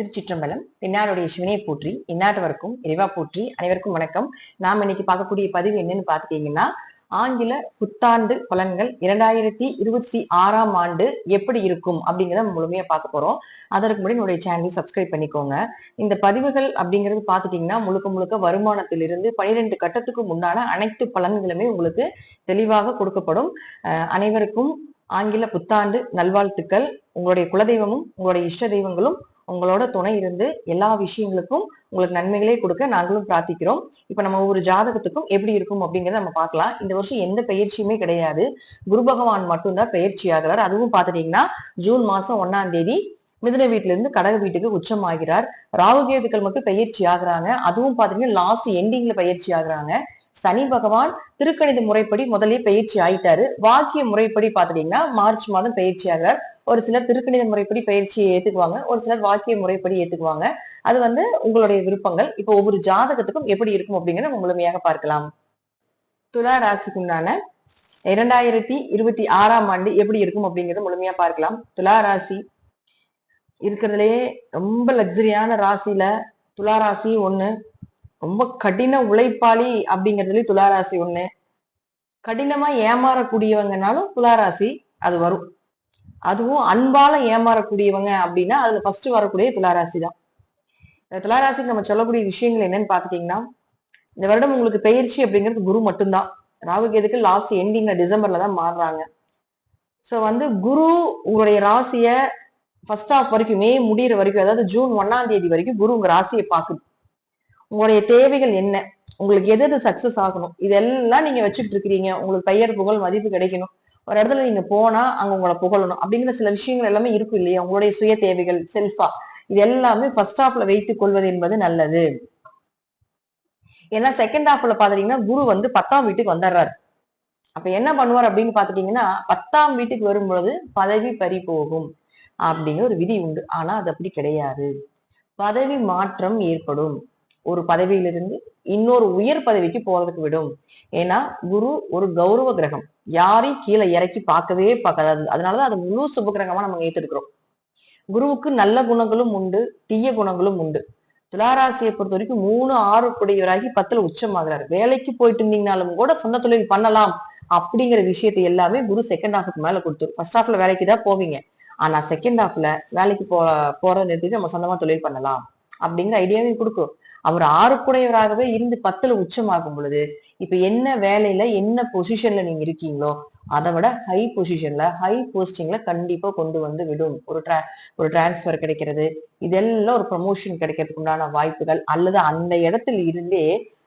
திருச்சிற்றம்பலம் இன்னாருடைய சிவனை போற்றி இந்நாட்டவருக்கும் இறைவா போற்றி அனைவருக்கும் வணக்கம். நாம் இன்னைக்கு பார்க்கக்கூடிய பதிவு என்னன்னு பாத்துட்டீங்கன்னா ஆங்கில புத்தாண்டு பலன்கள் இரண்டாயிரத்தி இருபத்தி ஆறாம் ஆண்டு எப்படி இருக்கும் அப்படிங்கிறத முழுமையா பார்க்க போறோம். அதற்கு முன்னாடி என்னுடைய சேனலை சப்ஸ்கிரைப் பண்ணிக்கோங்க. இந்த பதிவுகள் அப்படிங்கிறது பாத்துட்டீங்கன்னா முழுக்க முழுக்க வருமானத்திலிருந்து பனிரெண்டு கட்டத்துக்கு முன்னான அனைத்து பலன்களுமே உங்களுக்கு தெளிவாக கொடுக்கப்படும். அனைவருக்கும் ஆங்கில புத்தாண்டு நல்வாழ்த்துக்கள். உங்களுடைய குலதெய்வமும் உங்களுடைய இஷ்ட தெய்வங்களும் உங்களோட துணை இருந்து எல்லா விஷயங்களுக்கும் உங்களுக்கு நன்மைகளே கொடுக்க நாங்களும் பிரார்த்திக்கிறோம். இப்ப நம்ம ஒவ்வொரு ஜாதகத்துக்கும் எப்படி இருக்கும் அப்படிங்கறத நம்ம பார்க்கலாம். இந்த வருஷம் எந்த பயிற்சியுமே கிடையாது. குரு பகவான் மட்டும்தான் பயிற்சி ஆகிறார். அதுவும் பாத்துட்டீங்கன்னா ஜூன் மாசம் ஒன்னாம் தேதி மிதுன வீட்டுல இருந்து கடக வீட்டுக்கு உச்சம் ஆகிறார் ராகுகேதுக்கள் மட்டும் பயிற்சி ஆகுறாங்க. அதுவும் பாத்தீங்கன்னா லாஸ்ட் எண்டிங்ல பயிற்சி ஆகுறாங்க. சனி பகவான் திருக்கணித முறைப்படி முதலே பயிற்சி ஆயிட்டாரு. வாக்கிய முறைப்படி பாத்துட்டீங்கன்னா மார்ச் மாதம் பயிற்சி ஆகிறார். ஒரு சிலர் திருக்கணித முறைப்படி பயிற்சியை ஏத்துக்குவாங்க. ஒரு சிலர் வாக்கிய முறைப்படி ஏத்துக்குவாங்க. அது வந்து உங்களுடைய விருப்பங்கள். இப்போ ஒவ்வொரு ஜாதகத்துக்கும் எப்படி இருக்கும் அப்படிங்கிறத முழுமையாக பார்க்கலாம். துலா ராசிக்குண்டான இரண்டாயிரத்தி இருபத்தி ஆறாம் ஆண்டு எப்படி இருக்கும் அப்படிங்கிறத முழுமையா பார்க்கலாம். துலா ராசி இருக்கிறதுலயே ரொம்ப லக்ஸரியான ராசியில துலா ராசி ஒண்ணு. ரொம்ப கடின உழைப்பாளி அப்படிங்கிறதுலயும் துலா ராசி ஒண்ணு. கடினமா ஏமாறக்கூடியவங்கனாலும் துலா ராசி அது வரும். அதுவும் அன்பால ஏமாறக்கூடியவங்க அப்படின்னா அதுல ஃபர்ஸ்ட் வரக்கூடிய துளாராசி தான் இந்த துளாராசிக்கு நம்ம சொல்லக்கூடிய விஷயங்கள் என்னன்னு பாத்துட்டீங்கன்னா இந்த வருடம் உங்களுக்கு பயிற்சி அப்படிங்கிறது குரு மட்டும்தான். ராகு கேதுக்கு லாஸ்ட் எண்டிங்ல டிசம்பர்ல தான் மாறுறாங்க. சோ வந்து குரு உங்களுடைய ராசிய ஃபர்ஸ்ட் ஆஃப் வரைக்கும் மே முடிகிற வரைக்கும் அதாவது ஜூன் ஒன்னாம் தேதி வரைக்கும் குரு உங்க ராசியை பாக்குது உங்களுடைய தேவைகள் என்ன? உங்களுக்கு எது எது சக்சஸ் ஆகணும்? இதெல்லாம் நீங்க வச்சுக்கிட்டு இருக்கிறீங்க. உங்களுக்கு பெயர் புகழ் மதிப்பு கிடைக்கணும். ஒரு இடத்துல நீங்க போனா அங்க உங்களை புகழணும். அப்படிங்கிற சில விஷயங்கள் எல்லாமே இருக்கும் இல்லையா? உங்களுடைய சுய தேவைகள் செல்ஃபா இது எல்லாமே ஃபர்ஸ்ட் ஹாஃப்ல வைத்துக் கொள்வது என்பது நல்லது. ஏன்னா செகண்ட் ஹாஃப்ல பாத்தீங்கன்னா குரு வந்து பத்தாம் வீட்டுக்கு வந்துடுறாரு அப்ப என்ன பண்ணுவார் அப்படின்னு பாத்துட்டீங்கன்னா பத்தாம் வீட்டுக்கு வரும் பொழுது பதவி பறி போகும் அப்படிங்கிற ஒரு விதி உண்டு. ஆனா அது அப்படி கிடையாது. பதவி மாற்றம் ஏற்படும். ஒரு பதவியிலிருந்து இன்னொரு உயர் பதவிக்கு போறதுக்கு விடும். ஏன்னா குரு ஒரு கௌரவ கிரகம். யாரையும் கீழே இறக்கி பார்க்கவே பார்க்காது. அதனாலதான் அது முழு சுபகிரகமா நம்ம ஏத்திருக்கிறோம் குருவுக்கு நல்ல குணங்களும் உண்டு தீய குணங்களும் உண்டு. துளாராசியை பொறுத்த வரைக்கும் மூணு ஆறு குடையவராகி பத்துல உச்சமாகிறார். வேலைக்கு போயிட்டு இருந்தீங்கனாலும் கூட சொந்த தொழில் பண்ணலாம் அப்படிங்கிற விஷயத்தை எல்லாமே குரு செகண்ட் ஹாஃபுக்கு மேல கொடுத்துரும் ஃபர்ஸ்ட் ஹாஃப்ல வேலைக்கு தான் போவீங்க. ஆனா செகண்ட் ஹாஃப்ல வேலைக்கு போ போறதை நிறுத்திட்டு நம்ம சொந்தமா தொழில் பண்ணலாம் அப்படிங்கிற ஐடியாவையும் கொடுக்கும். அவர் ஆறுக்குடையவராகவே இருந்து பத்துல உச்சமாகும் பொழுது இப்ப என்ன வேலையில என்ன பொசிஷன்ல நீங்க இருக்கீங்களோ அதை விட ஹை பொசிஷன்ல ஹை போஸ்டிங்ல கண்டிப்பா கொண்டு வந்து விடும். ஒரு ட்ரா ஒரு டிரான்ஸ்ஃபர் கிடைக்கிறது இதெல்லாம் ஒரு ப்ரமோஷன் கிடைக்கிறதுக்கு உண்டான வாய்ப்புகள் அல்லது அந்த இடத்துல இருந்தே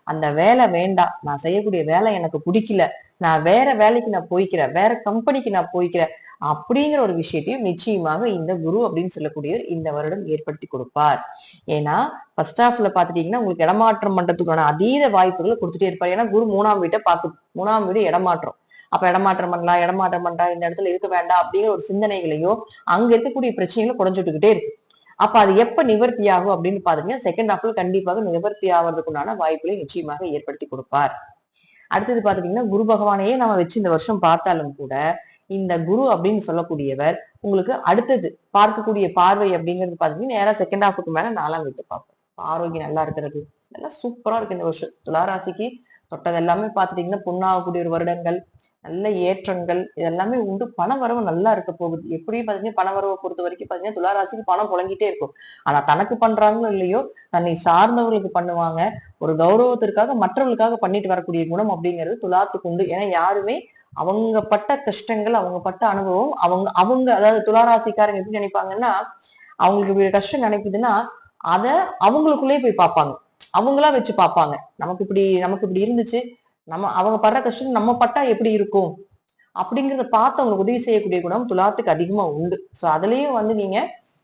அந்த வேலை வேண்டாம் நான் செய்யக்கூடிய வேலை எனக்கு பிடிக்கல நான் வேற வேலைக்கு நான் போய்க்கிறேன் வேற கம்பெனிக்கு நான் போய்க்கிறேன் அப்படிங்கிற ஒரு விஷயத்தையும் நிச்சயமாக இந்த குரு அப்படின்னு சொல்லக்கூடியவர் இந்த வருடம் ஏற்படுத்தி கொடுப்பார். ஏன்னா ஃபர்ஸ்ட் ஹாஃப்ல பாத்துட்டீங்கன்னா உங்களுக்கு இடமாற்றம் பண்றதுக்கான அதீத வாய்ப்புகளை கொடுத்துட்டே இருப்பார். ஏன்னா குரு மூணாம் வீட்டை பார்க்குது மூணாம் வீடு இடமாற்றம். அப்ப இடமாற்றம் பண்ணலாம் இடமாற்றம் பண்றா இந்த இடத்துல இருக்க வேண்டாம் அப்படிங்கிற ஒரு சிந்தனைகளையோ அங்க இருக்கக்கூடிய பிரச்சனைகளை குறைஞ்சுட்டுக்கிட்டே இருக்கு அப்ப அது எப்ப நிவர்த்தி ஆகும் அப்படின்னு பாத்தீங்கன்னா செகண்ட் ஹாஃப்ல கண்டிப்பாக நிவர்த்தி ஆவறதுக்குண்டான வாய்ப்புகளை நிச்சயமாக ஏற்படுத்தி கொடுப்பார். அடுத்தது பாத்துட்டீங்கன்னா குரு பகவானையே நம்ம வச்சு இந்த வருஷம் பார்த்தாலும் கூட இந்த குரு அப்படின்னு சொல்லக்கூடியவர் உங்களுக்கு அடுத்தது பார்க்கக்கூடிய பார்வை அப்படிங்கிறது பார்த்தீங்கன்னா நேரா செகண்ட் ஹாஃபுக்கு மேல நாலாம் வீட்டு பார்ப்போம். ஆரோக்கியம் நல்லா இருக்கிறது. நல்லா சூப்பரா இருக்கு இந்த வருஷம். துளாராசிக்கு தொட்டது எல்லாமே பார்த்துட்டீங்கன்னா பொண்ணாகக்கூடிய ஒரு வருடங்கள் நல்ல ஏற்றங்கள் இதெல்லாமே உண்டு. பண வரவு நல்லா இருக்க போகுது. எப்படியும் பாத்தீங்கன்னா பண வரவை பொறுத்த வரைக்கும் பாத்தீங்கன்னா துளாராசிக்கு பணம் புழங்கிட்டே இருக்கும். ஆனா தனக்கு பண்றாங்களோ இல்லையோ தன்னை சார்ந்தவர்களுக்கு பண்ணுவாங்க. ஒரு கௌரவத்திற்காக மற்றவர்களுக்காக பண்ணிட்டு வரக்கூடிய குணம் அப்படிங்கிறது துலாத்துக்கு உண்டு. ஏன்னா யாருமே அவங்க பட்ட கஷ்டங்கள் அவங்க பட்ட அனுபவம் அவங்க அவங்க அதாவது துளாராசிக்காரங்க எப்படி நினைப்பாங்கன்னா அவங்களுக்கு இப்படி கஷ்டம் நினைக்குதுன்னா அத அவங்களுக்குள்ளேயே போய் பார்ப்பாங்க. அவங்களா வச்சு பார்ப்பாங்க. நமக்கு இப்படி நமக்கு இப்படி இருந்துச்சு. நம்ம அவங்க படுற கஷ்டம் நம்ம பட்டா எப்படி இருக்கும்? அப்படிங்கிறத பார்த்து அவங்களுக்கு உதவி செய்யக்கூடிய குணம் துலாத்துக்கு அதிகமா உண்டு. சோ அதுலயும் வந்து நீங்க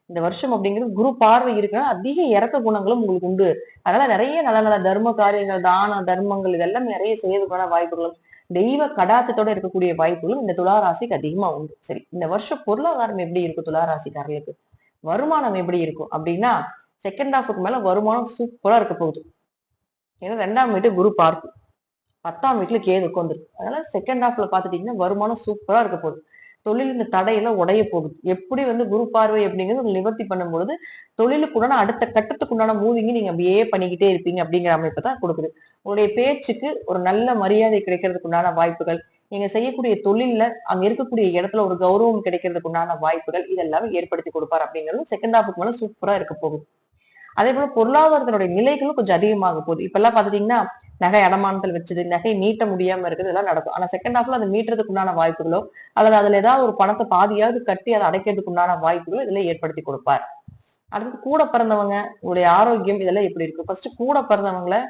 இந்த வருஷம் அப்படிங்கிறது குரு பார்வை இருக்குன்னா அதிக இறக்க குணங்களும் உங்களுக்கு உண்டு. அதனால நிறைய நல்ல நல்ல தர்ம காரியங்கள் தான தர்மங்கள் இதெல்லாம் நிறைய செய்யறதுக்கான வாய்ப்புகளும் தெய்வ கடாச்சத்தோட இருக்கக்கூடிய வாய்ப்புகளும் இந்த துளாராசிக்கு அதிகமா உண்டு. சரி இந்த வருஷம் பொருளாதாரம் எப்படி இருக்கும் துளாராசிக்காரர்களுக்கு? வருமானம் எப்படி இருக்கும்? அப்படின்னா செகண்ட் ஹாஃபுக்கு மேல வருமானம் சூப்பரா இருக்க போகுது. ஏன்னா ரெண்டாம் வீட்டு குரு பார்க்கும். பத்தாம் வீட்டுல கேது உட்காந்துருக்கு அதனால செகண்ட் ஹாஃப்ல பாத்துட்டீங்கன்னா வருமானம் சூப்பரா இருக்க போகுது. தொழில் இந்த தடையெல்லாம் உடைய போகுது. எப்படி வந்து குரு பார்வை அப்படிங்கிறது நிவர்த்தி பண்ணும் பொழுது தொழிலுக்குண்டான அடுத்த கட்டத்துக்குண்டான மூவிங்க நீங்க அப்படியே பண்ணிக்கிட்டே இருப்பீங்க அப்படிங்கிற அமைப்பு தான் கொடுக்குது. உங்களுடைய பேச்சுக்கு ஒரு நல்ல மரியாதை கிடைக்கிறதுக்கு உண்டான வாய்ப்புகள் நீங்க செய்யக்கூடிய தொழில்ல அங்க இருக்கக்கூடிய இடத்துல ஒரு கௌரவம் கிடைக்கிறதுக்கு உண்டான வாய்ப்புகள் இதெல்லாம் ஏற்படுத்தி கொடுப்பார் அப்படிங்கிறது செகண்ட் ஹாஃபுக்கு மேல சூப்பரா இருக்க போகுது. அதே போல பொருளாதாரத்தினுடைய நிலைகளும் கொஞ்சம் அதிகமாக போகுது. இப்ப எல்லாம் பாத்துட்டீங்கன்னா நகை அடமானத்தில் வச்சது நகை மீட்ட முடியாம இருக்குது இதெல்லாம் நடக்கும். ஆனா செகண்ட் ஹாஃப்ல அதை மீட்டுறதுக்கு உண்டான வாய்ப்புகளோ அல்லது அதுல ஏதாவது ஒரு பணத்தை பாதியாவது கட்டி அதை அடைக்கிறதுக்கு உண்டான வாய்ப்புகளோ இதுல ஏற்படுத்தி கொடுப்பார். அடுத்தது கூட பிறந்தவங்க உங்களுடைய ஆரோக்கியம் இதெல்லாம் எப்படி இருக்கு? ஃபர்ஸ்ட் கூட பிறந்தவங்களை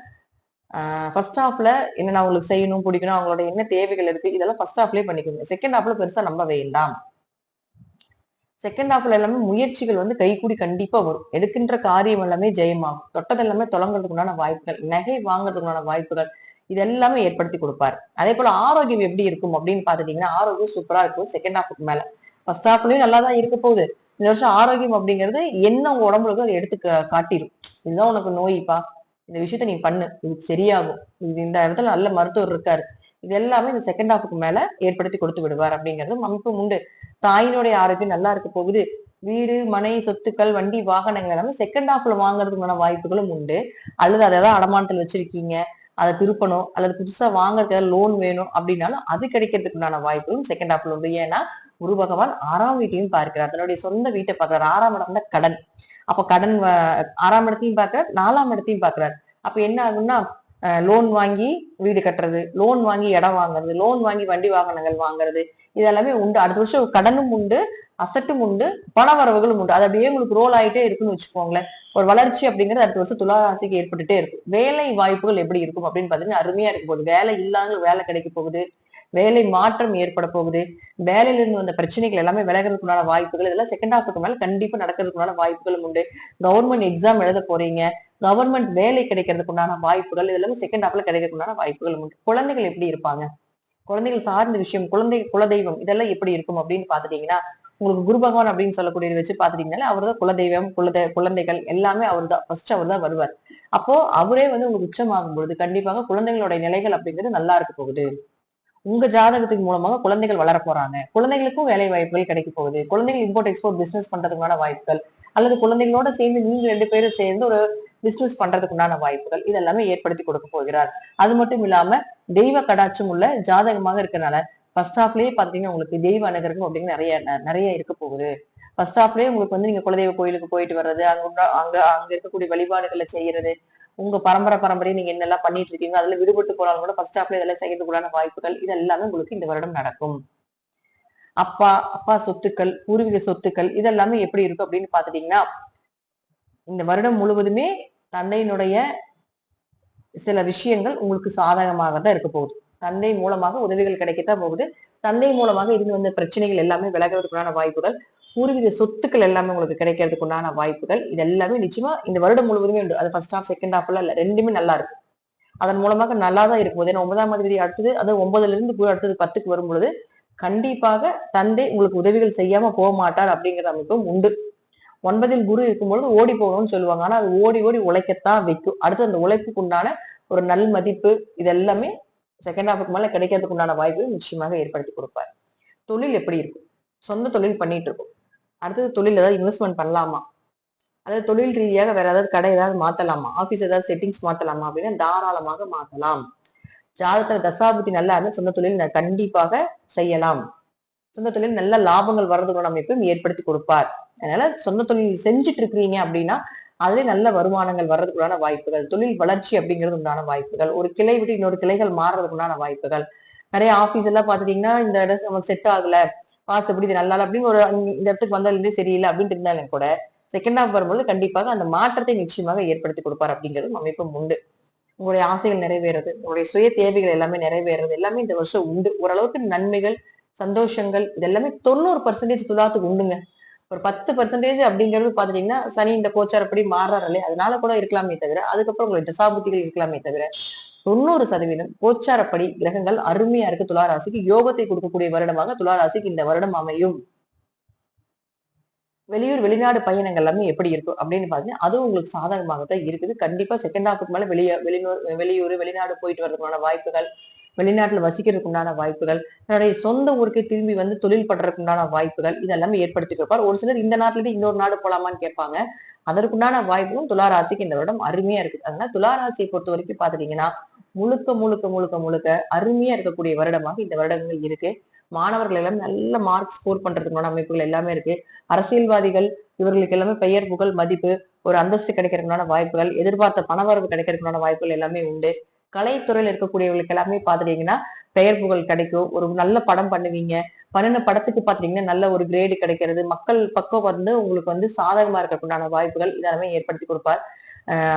ஃபர்ஸ்ட் ஹாஃப்ல என்னென்ன அவங்களுக்கு செய்யணும் பிடிக்கணும் அவங்களோட என்ன தேவைகள் இருக்கு இதெல்லாம் ஃபர்ஸ்ட் ஹாஃப்லயே பண்ணிக்கோங்க. செகண்ட் ஹாஃப்ல பெருசா நம்ப வேண்டாம் செகண்ட் ஹாஃப்ல எல்லாமே முயற்சிகள் வந்து கைகூடி கண்டிப்பா வரும். எடுக்கின்ற காரியம் எல்லாமே ஜெயமாகும். தொட்டது எல்லாமே தொடங்குறதுக்குண்டான வாய்ப்புகள் நகை வாங்குறதுக்குண்டான வாய்ப்புகள் இது எல்லாமே ஏற்படுத்தி கொடுப்பாரு. அதே போல ஆரோக்கியம் எப்படி இருக்கும் அப்படின்னு பாத்துட்டீங்கன்னா ஆரோக்கியம் சூப்பரா இருக்கும் செகண்ட் ஹாஃபுக்கு மேல. ஃபர்ஸ்ட் ஹாஃப்லயும் நல்லா தான் இருக்க போகுது. இந்த வருஷம் ஆரோக்கியம் அப்படிங்கிறது என்ன உங்க உடம்புல இருக்கோ அதை எடுத்து காட்டிடும் இதுதான் உனக்கு நோய்ப்பா? இந்த விஷயத்த நீ பண்ணு. இது சரியாகும். இது இந்த இடத்துல நல்ல மருத்துவர் இருக்காரு. இது எல்லாமே இந்த செகண்ட் ஹாஃபுக்கு மேல ஏற்படுத்தி கொடுத்து விடுவார் அப்படிங்கிறது அமைப்பு உண்டு. தாயினுடைய ஆரோக்கியம் நல்லா இருக்க போகுது. வீடு மனை சொத்துக்கள் வண்டி வாகனங்கள் எல்லாமே செகண்ட் ஹாஃப்ல வாங்குறதுக்கான வாய்ப்புகளும் உண்டு. அல்லது அதை ஏதாவது அடமானத்தில் வச்சிருக்கீங்க. அதை திருப்பணும். அல்லது புதுசா வாங்குறதுக்கு லோன் வேணும் அப்படின்னாலும் அது கிடைக்கிறதுக்குண்டான வாய்ப்புகளும் செகண்ட் ஹாஃப்ல உண்டு. ஏன்னா குரு பகவான் ஆறாம் வீட்டையும் பார்க்கிறார். தன்னுடைய சொந்த வீட்டை பார்க்கிறார். ஆறாம் இடம் தான் கடன். அப்ப கடன் வ- ஆறாம் இடத்தையும் பார்க்கிறார். நாலாம் இடத்தையும் பார்க்கிறார். அப்ப என்ன ஆகும்னா லோன் வாங்கி வீடு கட்டுறது லோன் வாங்கி இடம் வாங்குறது லோன் வாங்கி வண்டி வாகனங்கள் வாங்குறது இதெல்லாமே உண்டு. அடுத்த வருஷம் கடனும் உண்டு அசட்டும் உண்டு பண வரவுகளும் உண்டு. அது அப்படியே உங்களுக்கு ரோல் ஆகிட்டே இருக்குன்னு வச்சுக்கோங்களேன். ஒரு வளர்ச்சி அப்படிங்கிறது அடுத்த வருஷம் துளாராசிக்கு ஏற்பட்டுட்டே இருக்கும். வேலை வாய்ப்புகள் எப்படி இருக்கும் அப்படின்னு பாத்தீங்கன்னா அருமையா இருக்க போகுது. வேலை இல்லாமல் வேலை கிடைக்க போகுது. வேலை மாற்றம் ஏற்பட போகுது. வேலையில இருந்து வந்த பிரச்சனைகள் எல்லாமே விலகிறதுக்குண்டான வாய்ப்புகள் இதெல்லாம் செகண்ட் ஹாஃபுக்கு மேல கண்டிப்பா நடக்கிறதுக்குண்டான வாய்ப்புகளும் உண்டு. கவர்மெண்ட் எக்ஸாம் எழுத போறீங்க. கவர்மெண்ட் வேலை கிடைக்கிறதுக்குண்டான வாய்ப்புகள் இதெல்லாமே செகண்ட் ஹாஃப்ல கிடைக்கிறதுக்குண்டான வாய்ப்புகளும் உண்டு. குழந்தைகள் எப்படி இருப்பாங்க? குழந்தைகள் சார்ந்த விஷயம் குழந்தை குலதெய்வம் இதெல்லாம் எப்படி இருக்கும் அப்படின்னு பாத்துட்டீங்கன்னா உங்களுக்கு குரு பகவான் அப்படின்னு சொல்லக்கூடியது வச்சு பாத்துட்டீங்கன்னா அவர் தான் குலதெய்வம் குலதெ குழந்தைகள் எல்லாமே அவர் தான் ஃபர்ஸ்ட் அவர் தான் வருவார். அப்போ அவரே வந்து உங்களுக்கு உச்சமாகும் பொழுது கண்டிப்பாக குழந்தைகளுடைய நிலைகள் அப்படிங்கிறது நல்லா இருக்க போகுது. உங்க ஜாதகத்துக்கு மூலமாக குழந்தைகள் வளர போறாங்க. குழந்தைகளுக்கும் வேலை வாய்ப்புகள் கிடைக்க போகுது. குழந்தைகள் இம்போர்ட் எக்ஸ்போர்ட் பிசினஸ் பண்றதுக்கான வாய்ப்புகள் அல்லது குழந்தைகளோட சேர்ந்து நீங்க ரெண்டு பேரும் சேர்ந்து ஒரு பிசினஸ் பண்றதுக்குண்டான வாய்ப்புகள் இதெல்லாமே ஏற்படுத்தி கொடுக்க போகிறார். அது மட்டும் இல்லாம தெய்வ கடாட்சம் உள்ள ஜாதகமாக இருக்கனால ஃபர்ஸ்ட் ஹாஃப்லயே பாத்தீங்கன்னா உங்களுக்கு தெய்வ அனுகிரகம் அப்படின்னு நிறைய நிறைய இருக்க போகுது. ஃபர்ஸ்ட் ஹாஃப்லயே உங்களுக்கு வந்து நீங்க குலதெய்வ கோயிலுக்கு போயிட்டு வர்றது அங்க அங்க அங்க இருக்கக்கூடிய வழிபாடுகளை செய்யறது உங்க பரம்பரை பரம்பரையை நீங்க என்னெல்லாம் பண்ணிட்டு இருக்கீங்க அதுல விடுபட்டு போனாலும் கூட ஃபர்ஸ்ட் ஹாஃப்ல இதெல்லாம் செய்யறதுக்குள்ளான வாய்ப்புகள் இது எல்லாமே உங்களுக்கு இந்த வருடம் நடக்கும். அப்பா அப்பா சொத்துக்கள் பூர்வீக சொத்துக்கள் இதெல்லாமே எப்படி இருக்கும் அப்படின்னு பாத்துட்டீங்கன்னா இந்த வருடம் முழுவதுமே தந்தையினுடைய சில விஷயங்கள் உங்களுக்கு சாதகமாக தான் இருக்க போகுது. தந்தை மூலமாக உதவிகள் கிடைக்கத்தான் போகுது. தந்தை மூலமாக இருந்து வந்த பிரச்சனைகள் எல்லாமே விலகிறதுக்குள்ளான வாய்ப்புகள் பூர்வீக சொத்துக்கள் எல்லாமே உங்களுக்கு கிடைக்கிறதுக்கு உண்டான வாய்ப்புகள். இது எல்லாமே நிச்சயமா இந்த வருடம் முழுவதுமே உண்டு. அது ஃபர்ஸ்ட் ஹாஃப் செகண்ட் ஹாஃப்ல இல்ல. ரெண்டுமே நல்லா இருக்கு. அதன் மூலமாக நல்லா தான் இருக்கும். போது ஏன்னா ஒன்பதாம் தேதி அடுத்தது அது ஒன்பதுல இருந்து குரு அடுத்தது பத்துக்கு வரும்பொழுது கண்டிப்பாக தந்தை உங்களுக்கு உதவிகள் செய்யாம போக மாட்டார் அப்படிங்கிற அமைப்பும் உண்டு. ஒன்பதில் குரு இருக்கும்பொழுது ஓடி போகணும்னு சொல்லுவாங்க. ஆனா அது ஓடி ஓடி உழைக்கத்தான் வைக்கும். அடுத்து அந்த உழைப்புக்கு உண்டான ஒரு நல் மதிப்பு இது எல்லாமே செகண்ட் ஹாஃபுக்கு மேல கிடைக்கிறதுக்கு உண்டான வாய்ப்பு நிச்சயமாக ஏற்படுத்தி கொடுப்பார். தொழில் எப்படி இருக்கும்? சொந்த தொழில் பண்ணிட்டு இருக்கும். அடுத்தது தொழில் ஏதாவது இன்வெஸ்ட்மெண்ட் பண்ணலாமா? அதாவது தொழில் ரீதியாக வேற ஏதாவது கடை ஏதாவது மாத்தலாமா? ஆபீஸ் ஏதாவது செட்டிங்ஸ் மாத்தலாமா அப்படின்னா தாராளமாக மாத்தலாம். ஜாதகத்துல தசாபுத்தி நல்லா இருந்தால் சொந்த தொழில் கண்டிப்பாக செய்யலாம். சொந்த தொழில் நல்ல லாபங்கள் வர்றதுக்கான அமைப்பையும் ஏற்படுத்தி கொடுப்பார். அதனால சொந்த தொழில் செஞ்சுட்டு இருக்கிறீங்க அப்படின்னா அதுல நல்ல வருமானங்கள் வர்றதுக்குண்டான வாய்ப்புகள் தொழில் வளர்ச்சி அப்படிங்கிறது உண்டான வாய்ப்புகள் ஒரு கிளை விட்டு இன்னொரு கிளைகள் மாறுறதுக்குண்டான வாய்ப்புகள். நிறைய ஆபீஸ் எல்லாம் பாத்துட்டீங்கன்னா இந்த இடம் நமக்கு செட் ஆகல. பாஸ்ட் எப்படி இது நல்லா அப்படின்னு ஒரு இந்த இடத்துக்கு வந்ததுலேருந்தே சரியில்லை அப்படின்ட்டு இருந்தாலும் கூட செகண்ட் ஹாஃப் வரும்போது கண்டிப்பாக அந்த மாற்றத்தை நிச்சயமாக ஏற்படுத்தி கொடுப்பார் அப்படிங்கிறது அமைப்பும் உண்டு. உங்களுடைய ஆசைகள் நிறைவேறது உங்களுடைய சுய தேவைகள் எல்லாமே நிறைவேறது எல்லாமே இந்த வருஷம் உண்டு. ஓரளவுக்கு நன்மைகள் சந்தோஷங்கள் இது எல்லாமே தொண்ணூறு பர்சன்டேஜ் துலாத்துக்கு உண்டுங்க. ஒரு பத்து பர்சன்டேஜ் அப்படிங்கிறது பாத்துட்டீங்கன்னா சனி இந்த கோச்சார் அப்படி மாறாரு அதனால கூட இருக்கலாமே தவிர அதுக்கப்புறம் உங்களுக்கு தசாபுத்திகள் இருக்கலாமே தவிர தொண்ணூறு சதவீதம் கோச்சாரப்படி கிரகங்கள் அருமையா இருக்கு துளாராசிக்கு. யோகத்தை கொடுக்கக்கூடிய வருடமாக துளாராசிக்கு இந்த வருடம் அமையும். வெளியூர் வெளிநாடு பயணங்கள் எல்லாமே எப்படி இருக்கும் அப்படின்னு பாத்தீங்கன்னா அதுவும் உங்களுக்கு சாதகமாக தான் இருக்குது. கண்டிப்பா செகண்ட் ஹாஃபுக்கு மேல வெளிய வெளியூர் வெளியூர் வெளிநாடு போயிட்டு வரதுக்கான வாய்ப்புகள் வெளிநாட்டுல வசிக்கிறதுக்கு உண்டான வாய்ப்புகள் தன்னுடைய சொந்த ஊருக்கு திரும்பி வந்து தொழில் பண்றதுக்கு உண்டான வாய்ப்புகள் இதெல்லாமே ஏற்படுத்திக்கிருப்பார் ஒரு சிலர் இந்த நாட்டுல இருந்து இன்னொரு நாடு போலாமான்னு கேட்பாங்க. அதற்குண்டான வாய்ப்பும் துளாராசிக்கு இந்த வருடம் அருமையா இருக்குது அதனால துளாராசியை பொறுத்த வரைக்கும் பாத்துட்டீங்கன்னா முழுக்க முழுக்க முழுக்க முழுக்க அருமையா இருக்கக்கூடிய வருடமாக இந்த வருடங்கள் இருக்கு. மாணவர்கள் எல்லாம் நல்ல மார்க் ஸ்கோர் பண்றதுக்குண்டான அமைப்புகள் எல்லாமே இருக்கு. அரசியல்வாதிகள் இவர்களுக்கு எல்லாமே பெயர் புகழ் மதிப்பு ஒரு அந்தஸ்து கிடைக்கிறதுக்குண்டான வாய்ப்புகள் எதிர்பார்த்த பணவரவு கிடைக்கிறதுக்குண்டான வாய்ப்புகள் எல்லாமே உண்டு. கலைத்துறையில் இருக்கக்கூடியவர்களுக்கு எல்லாமே பாத்துட்டீங்கன்னா பெயர் புகழ் கிடைக்கும். ஒரு நல்ல படம் பண்ணுவீங்க. பண்ணின படத்துக்கு பாத்தீங்கன்னா நல்ல ஒரு கிரேடு கிடைக்கிறது. மக்கள் பக்கம் வந்து உங்களுக்கு வந்து சாதகமா இருக்கக்கூடிய வாய்ப்புகள் இதெல்லாமே ஏற்படுத்தி கொடுப்பார்.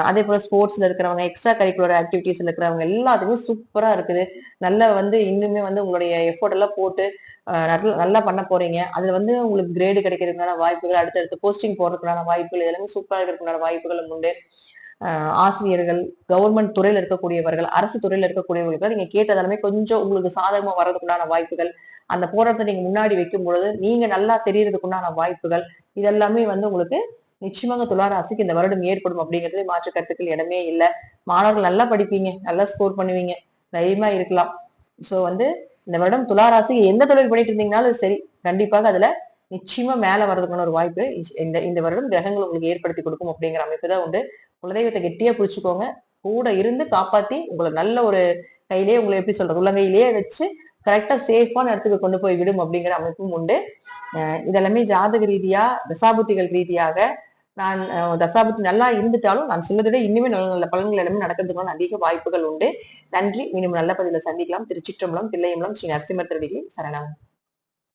அதே போல ஸ்போர்ட்ஸ்ல இருக்கிறவங்க எக்ஸ்ட்ரா கரிக்குலர் ஆக்டிவிட்டிஸ்ல இருக்கிறவங்க எல்லாத்துக்கும் சூப்பரா இருக்குது. நல்லா வந்து இன்னுமே வந்து உங்களுடைய எஃபோர்ட் எல்லாம் போட்டு நல்லா நல்லா பண்ண போறீங்க. அதுல வந்து உங்களுக்கு கிரேடு கிடைக்கிறதுக்கான வாய்ப்புகள் அடுத்தடுத்து போஸ்டிங் போறதுக்குண்டான வாய்ப்புகள் இதெல்லாமே சூப்பரா இருக்கிறதுக்குண்டான வாய்ப்புகளும் உண்டு. ஆசிரியர்கள் கவர்மெண்ட் துறையில இருக்கக்கூடியவர்கள் அரசு துறையில இருக்கக்கூடியவர்கள் நீங்க கேட்டதெல்லாமே கொஞ்சம் உங்களுக்கு சாதகமா வர்றதுக்குண்டான வாய்ப்புகள் அந்த போராட்டத்தை நீங்க முன்னாடி வைக்கும் பொழுது நீங்க நல்லா தெரியறதுக்குண்டான வாய்ப்புகள் இதெல்லாமே வந்து உங்களுக்கு நிச்சயமாக துளாராசிக்கு இந்த வருடம் ஏற்படும் அப்படிங்கிறது மாற்று கருத்துக்கள் இடமே இல்லை. மாணவர்கள் நல்லா படிப்பீங்க நல்லா ஸ்கோர் பண்ணுவீங்க தைரியமா இருக்கலாம். சோ வந்து இந்த வருடம் துளாராசி எந்த தொழில் பண்ணிட்டு இருந்தீங்கனாலும் சரி கண்டிப்பாக அதுல நிச்சயமா மேல வர்றதுக்கான ஒரு வாய்ப்பு இந்த இந்த வருடம் கிரகங்கள் உங்களுக்கு ஏற்படுத்தி கொடுக்கும் அப்படிங்கிற அமைப்பு தான் உண்டு. குலதெய்வத்தை கெட்டியா பிடிச்சுக்கோங்க. கூட இருந்து காப்பாத்தி உங்களை நல்ல ஒரு கையிலேயே உங்களை எப்படி சொல்றது உள்ளங்கையிலேயே வச்சு கரெக்டா சேஃபான இடத்துக்கு கொண்டு போய் விடும் அப்படிங்கிற அமைப்பும் உண்டு. இதெல்லாமே ஜாதக ரீதியா தசாபுத்திகள் ரீதியாக நான் தசாபுத்தி நல்லா இருந்துட்டாலும் நான் சொல்வதை இன்னுமே நல்ல நல்ல பலன்கள் எல்லாமே நடக்கிறதுக்கான அதிக வாய்ப்புகள் உண்டு. நன்றி. மீண்டும் நல்ல பதிவில் சந்திக்கலாம். திருச்சிற்றம்பலம் தில்லையம்பலம் ஸ்ரீ நரசிம்மர் திருடிகளின் சரணம்.